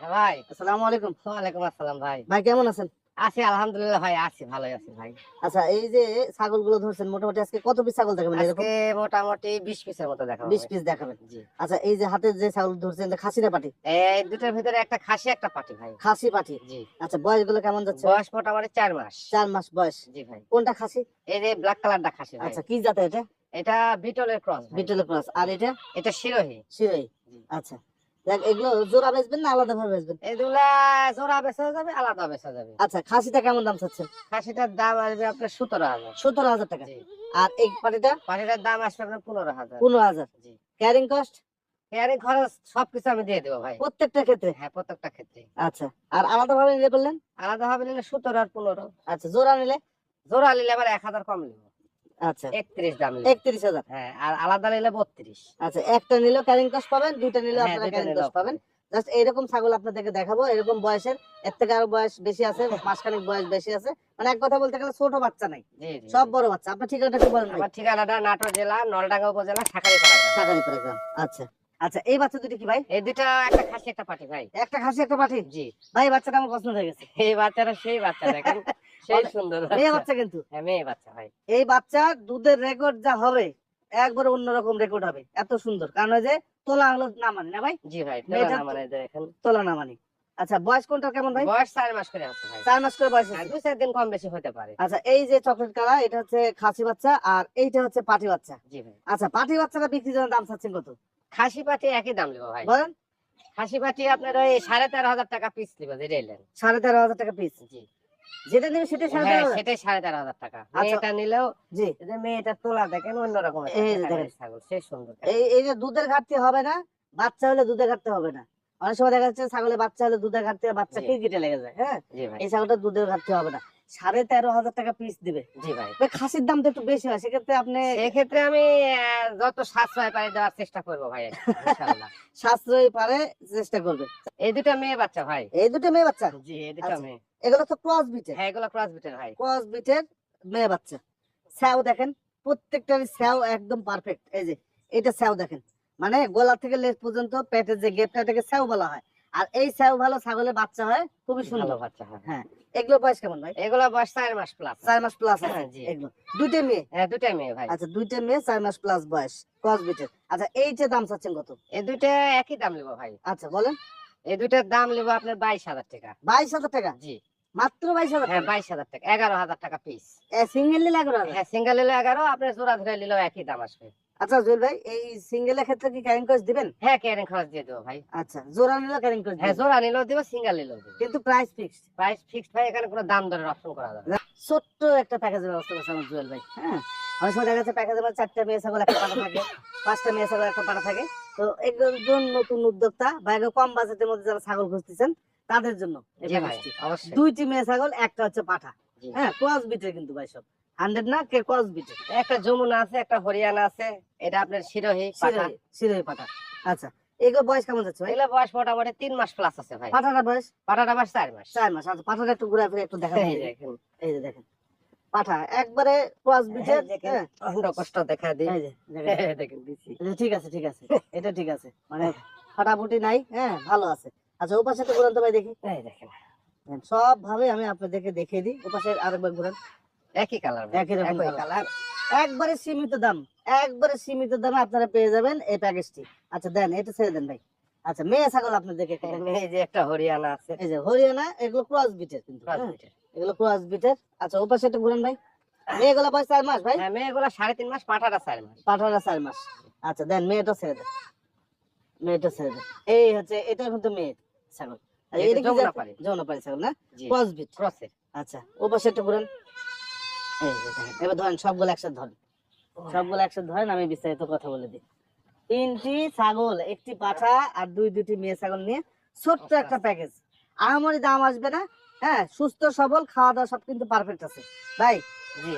হ্যাঁ ভাই। আসসালামু আলাইকুম। ওয়ালাইকুম আসসালাম ভাই। ভাই কেমন আছেন? আছি আলহামদুলিল্লাহ ভাই আছি ভালোই আছি ভাই। আচ্ছা এই যে ছাগলগুলো ধরছেন মোটামুটি আজকে কত পিস ছাগল দেখাবেন আজকে মোটামুটি বিশ পিসের মতো দেখা বিশ পিস দেখাবেন। জি। আচ্ছা এই যে হাতে যে ছাগল ধরছেন খাসি না পাটি? এই দুটোর ভিতরে একটা খাসি একটা পাটি ভাই। খাসি পাটি? জি। আচ্ছা বয়সগুলো কেমন যাচ্ছে? বয়স মোটামুটি চার মাস। চার মাস বয়স। জি ভাই। কোনটা খাসি? এই যে ব্ল্যাক কালারটা খাসি ভাই। আচ্ছা কি জাতে এটা? এটা বিটলের ক্রস বিটল ক্রস। আর এটা? এটা শিরোহী। শিরোই জি। আচ্ছা। এগুলো জোড়া বেচবেন না আলাদা ভাবে বেচবেন? এগুলা জোড়া বেচা যাবে আলাদা বেচা যাবে। আচ্ছা খাসিটা কেমন দাম চাচ্ছেন? খাসিটার দাম আসবে আপনার সতেরো হাজার। সতেরো হাজার টাকা। আর এই পাটিটা? পাটিটার দাম আসবে আপনার পনেরো হাজার। পনেরো হাজার। জি। Carrying cost? এর খরচ সবকিছু আমি দিয়ে দেবো ভাই। প্রত্যেকটা ক্ষেত্রে? হ্যাঁ প্রত্যেকটা ক্ষেত্রে। আচ্ছা আর আলাদা ভাবে নিলে বললেন? আলাদা হবে নিলে সতেরো আর পনেরো। আচ্ছা জোড়া নিলে? জোড়া নিলে আবার এক হাজার কম নিব। আচ্ছা। একত্রিশ দাম একত্রিশ হাজার। হ্যাঁ আর আলাদা নিলে বত্রিশ। আচ্ছা একটা নিলেও ক্যারিং কস্ট পাবেন দুইটা নিলেও হ্যাঁ, আপনারা ক্যারিং কস্ট পাবেন। জাস্ট এইরকম ছাগল আপনাদেরকে দেখাবো এরকম বয়সের এর থেকে আরও বয়স বেশি আছে মাসখানেক বয়স বেশি আছে। মানে এক কথা বলতে গেলে ছোট বাচ্চা নাই জি জি সব বড় বাচ্চা আপনার ঠিকানাটা একটু বলেন আমার ঠিকানাটা নাটোর জেলা নলডাঙ্গা উপজেলা। গ্রাম আচ্ছা। আচ্ছা এই বাচ্চা দুটি কি ভাই? এই দুটা একটা খাসি একটা পাটি ভাই। একটা খাসি একটা পাঠি জি। ভাই বাচ্চাটা আমার পছন্দ হয়ে গেছে। এই বাচ্চাটা সেই বাচ্চা দেখেন। সেই সুন্দর মেয়ে বাচ্চা। বাচ্চা কিন্তু। হ্যাঁ মেয়ে বাচ্চা ভাই। এই বাচ্চা দুধের রেকর্ড যা হবে একবারে অন্যরকম রেকর্ড হবে। এত সুন্দর। কারণ যে তোলা হলো না মানে না ভাই? জি ভাই মানে দেখেন। তোলা না মানে। আচ্ছা বয়স কোনটা কেমন ভাই? বয়স চার মাস করে আছে ভাই। চার মাস করে বয়স চার দিন কম বেশি হতে পারে। আচ্ছা এই যে চকলেট কালার এটা হচ্ছে খাসি বাচ্চা আর এইটা হচ্ছে পাটি বাচ্চা। জি ভাই। আচ্ছা পাটি বাচ্চাটা বিক্রির জন্য দাম চাচ্ছেন কত? খাসি পাটি একই দাম নেব ভাই। বলেন। খাসি পাটি আপনার ওই সাড়ে তেরো হাজার টাকা পিস নিবো এলেন সাড়ে তেরো হাজার টাকা পিস জি। যেটা নেবে সেটা সাড়ে হ্যাঁ তেরো সেটাই সাড়ে তেরো হাজার টাকা। আচ্ছা। মেয়েটা নিলেও জি। মেয়েটা তোলা দেখেন অন্যরকম। ছাগল সে সুন্দর এই এই যে দুধের ঘাটতি হবে না বাচ্চা হলে দুধের ঘাটতি হবে না। অনেক সময় দেখা যাচ্ছে ছাগলের বাচ্চা হলে দুধের ঘাটতি বাচ্চা কি কেটে লেগে যায় হ্যাঁ? এই ছাগলটা দুধের ঘাটতি হবে না। সাড়ে তেরো হাজার টাকা পিস দিবে। জি ভাই। খাসির দাম তো একটু বেশি হয় সেক্ষেত্রে আপনি সেক্ষেত্রে আমি যত সাশ্রয় পারি দেওয়ার চেষ্টা করব ভাই। সাশ্রয়ী পারে চেষ্টা করবে। এই দুটো মেয়ে বাচ্চা ভাই। এই দুটো মেয়ে বাচ্চা? জি এই দুটো আচ্ছা। মেয়ে। এগুলো তো ক্রস বিটের হ্যাঁ এগুলো ক্রস বিটের ভাই। ক্রস বিটের মেয়ে বাচ্চা। স্যাও দেখেন প্রত্যেকটারই স্যাও একদম পারফেক্ট এই যে এটা স্যাও দেখেন। মানে গলা থেকে লেজ পর্যন্ত পেটের যে গেপটা এটাকে স্যাও বলা হয়। আর এই স্যাও ভালো ছাগলের বাচ্চা হয় খুবই সুন্দর। বাচ্চা হয়। হ্যাঁ এগুলো বয়স কেমন ভাই? এগুলো বয়স চার মাস প্লাস চার মাস প্লাস আছে হ্যাঁ, জি। এগুলো। দুইটা মেয়ে? হ্যাঁ দুটো মেয়ে ভাই। আচ্ছা দুইটা মেয়ে চার মাস প্লাস বয়স ক্রস বিটের আচ্ছা এইটা দাম চাচ্ছেন কত? এই দুটো একই দাম নেব ভাই। আচ্ছা বলেন। এই দুটার দাম নেব আপনার বাইশ হাজার টাকা। বাইশ হাজার টাকা? জি। মাত্র বাইশ হাজার হ্যাঁ টাকা? বাইশ হাজার টাকা এগারো হাজার টাকা পিস সিঙ্গেল নিলে এগারো হ্যাঁ সিঙ্গেল নিলে এগারো আপনার জোড়া ধরে নিলেও একই দাম আসবে। আচ্ছা জুয়েল ভাই এই সিঙ্গেলের ক্ষেত্রে কি ক্যারিং দিবেন? হ্যাঁ ক্যারিং খরচ দিয়ে দেবো ভাই। আচ্ছা জোড়া নিলে ক্যারিং কস্ট হ্যাঁ জোড়া নিলেও দেবো সিঙ্গেল নিলেও দেবো। কিন্তু প্রাইস ফিক্সড প্রাইস ফিক্সড ভাই এখানে কোনো দাম দরের অপশন করা যাবে ছোট্ট একটা প্যাকেজের ব্যবস্থা করছে আমার জুয়েল ভাই। হ্যাঁ অনেক সময় দেখা যাচ্ছে প্যাকেজের মধ্যে চারটা মেয়ে ছাগল একটা পাটা থাকে পাঁচটা মেয়ে ছাগল একটা পাটা থাকে। তো একজন নতুন উদ্যোক্তা বা কম বাজেটের মধ্যে যারা ছাগল খুঁজতেছেন তাদের জন্য দুইটি মেয়ে ছাগল একটা হচ্ছে পাঠা। হ্যাঁ ক্রস বিটের কিন্তু ভাই সব। হান্ড্রেড না কে ক্রস বিটের একটা যমুনা আছে একটা হরিয়ানা আছে এটা আপনার শিরোহী পাঠা। আচ্ছা এগুলো বয়স কেমন যাচ্ছে ভাই? এগুলো বয়স মোটামুটি তিন মাস প্লাস আছে ভাই। পাঠাটা বয়স? পাঠাটা বয়স চার মাস। চার মাস আচ্ছা পাঠাটা একটু ঘুরে ফিরে একটু দেখা এই দেখেন। এই যে দেখেন পাঠা একবারে ক্রস বিটের হ্যাঁ। অন্য কষ্ট দেখা দিই। দেখেন। এটা ঠিক আছে ঠিক আছে এটা ঠিক আছে মানে ফাটাফুটি নাই হ্যাঁ ভালো আছে। আচ্ছা ও পাশে তো ঘুরান তো ভাই দেখি। এই দেখেন। সব ভাবে আমি আপনাদেরকে দেখিয়ে দিই ও পাশে আরেকবার ঘুরান। একই কালার একই রকম কালার একবারে সীমিত দাম একবারে সীমিত দামে আপনারা পেয়ে যাবেন এই প্যাকেজটি আচ্ছা দেন এটা ছেড়ে দেন ভাই। আচ্ছা মেয়ে ছাগল আপনাদেরকে এই যে একটা হরিয়ানা আছে। এই যে হরিয়ানা এগুলো ক্রস বিটের কিন্তু হ্যাঁ। এগুলো ক্রস বিটের আচ্ছা ও পাশে একটু ঘুরান ভাই। মেয়েগুলো বয়স চার মাস ভাই? হ্যাঁ মেয়েগুলো সাড়ে তিন মাস পাঠাটা চার মাস। পাঠাটা চার মাস। আচ্ছা দেন মেয়েটা ছেড়ে দেন। মেয়েটা ছেড়ে দেন। এই হচ্ছে এটা কিন্তু মেয়ে ছাগল। এটা কি ছাগল না? ক্রস বিট ক্রসের আচ্ছা ও পাশে একটু ঘুরান। এবার ধরেন সবগুলো একসাথে ধরেন। সবগুলো একসাথে ধরেন আমি বিস্তারিত কথা বলে দিই। তিনটি ছাগল একটি পাঠা আর দুই দুটি মেয়ে ছাগল নিয়ে ছোট্ট একটা প্যাকেজ আহামরি দাম আসবে না হ্যাঁ সুস্থ সবল খাওয়া দাওয়া সব কিন্তু পারফেক্ট আছে। ভাই জি।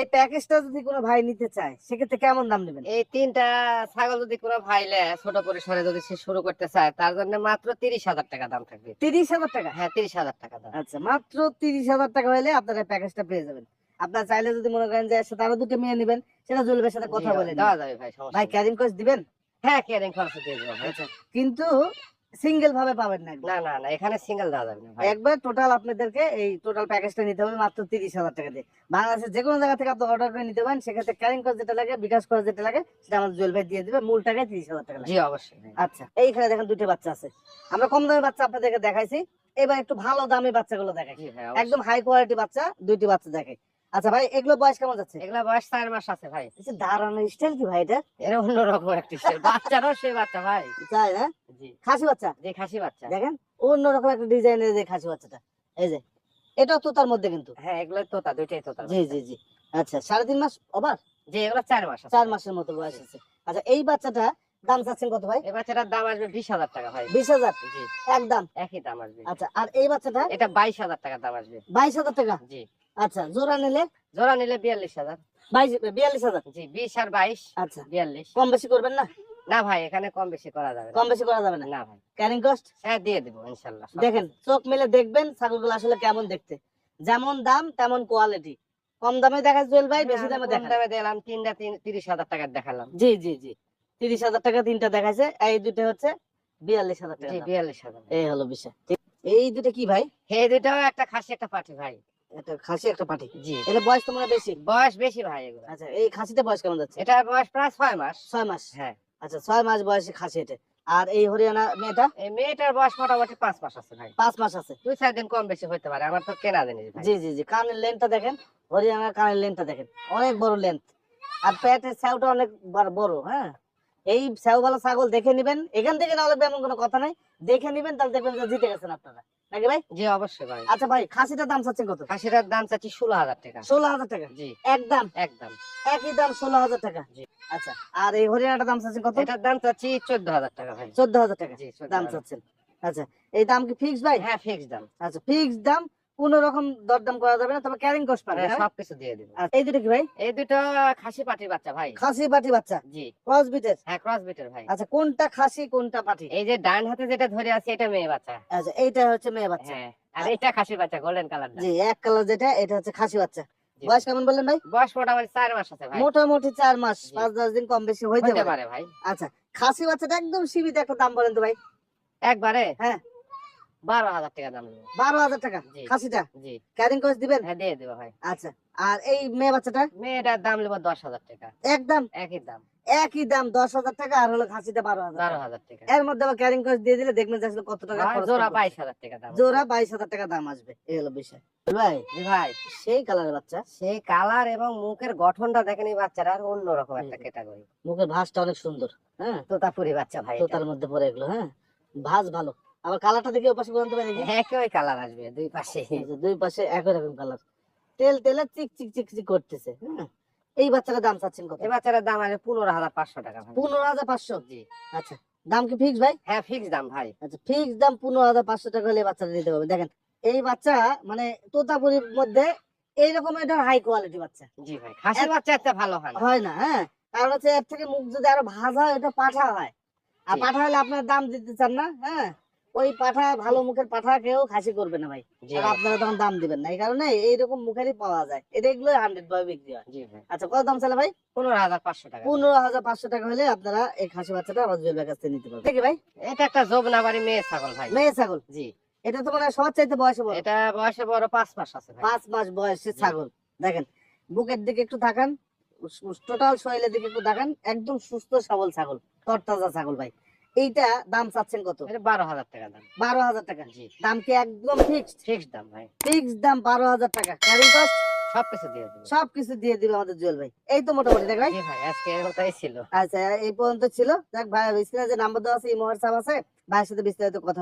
এই প্যাকেজটা যদি কোনো ভাই নিতে চায় সেক্ষেত্রে কেমন দাম নেবেন? এই তিনটা ছাগল যদি কোনো ভাইলে ছোট পরিসরে যদি সে শুরু করতে চায় তার জন্য মাত্র তিরিশ হাজার টাকা দাম থাকবে। তিরিশ হাজার টাকা? হ্যাঁ তিরিশ হাজার টাকা দাম। আচ্ছা মাত্র তিরিশ হাজার টাকা হলে আপনারা প্যাকেজটা পেয়ে যাবেন। আপনার চাইলে যদি মনে করেন যে সাথে আরও দুটো মেয়ে নেবেন সেটা জুলবের সাথে কথা বলে দেওয়া যাবে ভাই ভাই ক্যারিং কোর্স দিবেন? হ্যাঁ ক্যারিং খরচ দিয়ে দেবো আচ্ছা কিন্তু সিঙ্গেল ভাবে পাবেন না না না না এখানে সিঙ্গেল দেওয়া যাবে না একবার টোটাল আপনাদেরকে এই টোটাল প্যাকেজটা নিতে হবে মাত্র তিরিশ হাজার টাকা দিয়ে। বাংলাদেশের যে কোনো জায়গা থেকে আপনি অর্ডার করে নিতে পারেন সেক্ষেত্রে ক্যারিং কস্ট যেটা লাগে বিকাশ কস্ট যেটা লাগে সেটা আমাদের জুয়েল ভাই দিয়ে দেবে মূল টাকায় তিরিশ হাজার টাকা জি অবশ্যই আচ্ছা এইখানে দেখেন দুটো বাচ্চা আছে। আমরা কম দামি বাচ্চা আপনাদেরকে দেখাইছি। এবার একটু ভালো দামি বাচ্চাগুলো দেখাই। একদম হাই কোয়ালিটি বাচ্চা দুইটি বাচ্চা দেখাই। আচ্ছা ভাই এগুলো বয়স কেমন যাচ্ছে? এগুলা বয়স চার মাস আছে ভাই। দাঁড়ানোর স্টাইল কি ভাই এটা? এর অন্যরকম একটি সে বাচ্চারও সেই বাচ্চা ভাই। তাই না? জি। খাসি বাচ্চা? যে খাসি বাচ্চা। দেখেন অন্যরকম একটা ডিজাইনের যে খাসি বাচ্চাটা। এই যে এটাও তো তার মধ্যে কিন্তু? হ্যাঁ এগুলো তোতা দুইটাই তোতা জি জি জি। আচ্ছা সাড়ে তিন মাস আবার জি এগুলো চার মাস চার মাসের মতো বয়স আছে। আচ্ছা এই বাচ্চাটা দাম চাচ্ছেন কত ভাই? এই বাচ্চাটার দাম আসবে বিশ হাজার টাকা ভাই। বিশ হাজার? জি। একদম। একই দাম আসবে। আচ্ছা আর এই বাচ্চাটা? এটা বাইশ হাজার টাকা দাম আসবে। বাইশ হাজার টাকা? জি। আচ্ছা জোড়া নিলে? জোড়া নিলে বিয়াল্লিশ হাজার। বাইশ বিয়াল্লিশ হাজার? জি বিশ আর বাইশ আচ্ছা। বিয়াল্লিশ। কম বেশি করবেন না? না ভাই এখানে কম বেশি করা যাবে কম বেশি করা যাবে না? না ভাই। ক্যারিং কস্ট হ্যাঁ দিয়ে দেবো ইনশাল্লাহ দেখেন চোখ মেলে দেখবেন ছাগলগুলো আসলে কেমন দেখতে। যেমন দাম তেমন কোয়ালিটি কম দামে দেখা জুয়েল ভাই বেশি দামে দেখা দামে দিলাম তিনটা তিন- তিরিশ হাজার টাকার দেখালাম। জি জি জি। তিরিশ হাজার টাকা তিনটা দেখাইছে এই দুটো হচ্ছে বিয়াল্লিশ হাজার টাকা বিয়াল্লিশ হাজার। এই হলো বিষয়। এই দুটো কি ভাই? এই দুটাও একটা খাসি একটা পাঠি ভাই। এটা খাসি একটা পাটি। জি। এটা বয়স তোমার বেশি? বয়স বেশি ভাই এগুলো। আচ্ছা এই খাসিটা বয়স কেমন যাচ্ছে? এটার বয়স প্রায় ছয় মাস। ছয় মাস? হ্যাঁ। আচ্ছা ছয় মাস বয়সে খাসি এটা। আর এই হরিয়ানা মেয়েটা? এই মেয়েটার বয়স মোটামুটি পাঁচ মাস আছে ভাই। পাঁচ মাস আছে। দুই চার দিন কম বেশি হতে পারে আমার তো কেনা জিনিস জি জি জি। কানের লেন্থটা দেখেন। হরিয়ানার কানের লেন্থটা দেখেন। অনেক বড় লেন্থ আর পেটের স্যাওটা অনেক বড়- হ্যাঁ? এই স্যাওওয়ালা ছাগল দেখে নিবেন। এখান থেকে না লাগবে এমন কোনো কথা নাই। দেখে নিবেন তাহলে দেখবেন যে জিতে গেছেন আপনারা। নাকি ভাই? জি অবশ্যই ভাই। আচ্ছা ভাই খাসিটার দাম চাচ্ছেন কত? খাসিটার দাম চাচ্ছি ষোলো হাজার টাকা। ষোলো হাজার টাকা? জি। একদম? একদম। একই দাম ষোলো হাজার টাকা? জি। আচ্ছা আর এই হরিয়ানাটার দাম চাচ্ছেন কত? এটার দাম চাচ্ছি চোদ্দ হাজার টাকা ভাই। চোদ্দ হাজার টাকা। জি দাম চাচ্ছেন। আচ্ছা এই দাম কি ফিক্স ভাই? হ্যাঁ ফিক্স দাম। আচ্ছা ফিক্স দাম কোন রকম দরদাম করা যাবে না তবে ক্যারিং কস্ট পাবে হ্যাঁ? সবকিছু দিয়ে দিবো। আচ্ছা, এই দুটো কি ভাই? এই দুটো খাসি পাটির বাচ্চা ভাই। খাসি পাটি বাচ্চা? জি। ক্রস বিটের হ্যাঁ ক্রস বিটের ভাই। আচ্ছা কোনটা খাসি কোনটা পাটি? এই যে ডান হাতে যেটা ধরে আছে এটা মেয়ে বাচ্চা। আচ্ছা এইটা হচ্ছে মেয়ে বাচ্চা। হ্যাঁ আর এটা খাসি বাচ্চা গোল্ডেন কালার জি এক কালার যেটা এটা হচ্ছে খাসি বাচ্চা। বয়স কেমন বললেন ভাই? বয়স মোটামুটি চার মাস আছে ভাই। মোটামুটি চার মাস। পাঁচ দশ দিন কম বেশি হইতে পারে ভাই। আচ্ছা খাসি বাচ্চাটা একদম সীমিত একটা দাম বলেন তো ভাই। একবারে? হ্যাঁ। বারো হাজার টাকা দাম বারো হাজার টাকা? খাসিটা? জি। ক্যারিং কস্ট দিবেন? হ্যাঁ দিয়ে দেবো ভাই। আচ্ছা আর এই মেয়ে বাচ্চাটা? মেয়েটার দাম নেব দশ হাজার টাকা। একদম একই দাম। একই দাম দশ হাজার টাকা আর হলো খাসিটা বারো হাজার বারো হাজার টাকা। এর মধ্যে আবার ক্যারিং কস্ট দিয়ে দিলে দেখবেন আসলে কত টাকা জোড়া বাইশ হাজার টাকা দাম। জোড়া বাইশ হাজার টাকা দাম আসবে এই হলো বিষয়। ভাই। জি ভাই সেই কালারের বাচ্চা? সেই কালার এবং মুখের গঠনটা দেখেন এই বাচ্চারা আর অন্যরকম একটা। ক্যাটাগরি মুখের ভাঁজটা অনেক সুন্দর হ্যাঁ? তোতাপুরি বাচ্চা ভাই তো এটা। তার মধ্যে পড়ে এগুলো হ্যাঁ? ভাঁজ ভালো। আবার কালারটা দেখে ওপাশে বলতে পারি দেখি। একই ওই কালার আসবে দুই পাশে। এই দুই পাশে একই রকম কালার। তেল তেলে চিক চিক চিক চিক করতেছে হ্যাঁ? এই বাচ্চাটার দাম চাচ্ছেন কত? এই বাচ্চাটার দাম আসবে পনেরো হাজার পাঁচশো টাকা পনেরো হাজার পাঁচশো? জি। আচ্ছা দাম কি ফিক্স ভাই? হ্যাঁ ফিক্স দাম ভাই। আচ্ছা ফিক্স দাম পনেরো হাজার পাঁচশো টাকা হলে বাচ্চাটা নিতে হবে দেখেন এই বাচ্চা মানে তোতাপুরির মধ্যে এইরকম এটা হাই কোয়ালিটি বাচ্চা। জি ভাই খাসি বাচ্চা এত ভালো হয় না। হয় না হ্যাঁ? কারণ হচ্ছে এর থেকে মুখ যদি আরও ভাজা হয় এটা পাঠা হয়। আর পাঠা হলে আপনার দাম দিতে চান না হ্যাঁ? ওই পাঠা ভালো মুখের পাঠা কেউ খাসি করবে না ভাই। আপনারা তখন দাম দিবেন না। এই কারণে এইরকম মুখেরই পাওয়া যায়। এটা এগুলো হান্ড্রেড ভাবে বিক্রি হয়। আচ্ছা কত দাম চালে ভাই? পনেরো হাজার পাঁচশো টাকা। পনেরো হাজার পাঁচশো টাকা হলে আপনারা এই খাসি বাচ্চাটা আমার জুয়েলের কাছ থেকে নিতে পারবেন। দেখি ভাই। এটা একটা জবনা বাড়ি মেয়ে ছাগল ভাই। মেয়ে ছাগল? জি। এটা তো মানে সবার চাইতে বয়সে বড়। এটা বয়সে বড় পাঁচ মাস আছে পাঁচ মাস বয়সের ছাগল। দেখেন বুকের দিকে একটু থাকান টোটাল শরীরের দিকে একটু তাকান একদম সুস্থ সবল ছাগল তরতাজা ছাগল ভাই। এইটা দাম চাচ্ছেন কত? বারো হাজার টাকা দাম। বারো হাজার টাকা। দাম কি একদম ফিক্সড দাম ভাই। ফিক্সড দাম বারো হাজার টাকা। ক্যারিং কস্ট সবকিছু দিয়ে দিবে। সবকিছু দিয়ে দিবে আমাদের জুয়েল ভাই। এই তো মোটামুটি দেখ ভাই। আজকে ছিল। আচ্ছা এই পর্যন্ত ছিল। দেখ ভাই স্ক্রিনে যে নাম্বার দেওয়া আছে এই সাহেব আছে। ভাইয়ের সাথে বিস্তারিত কথা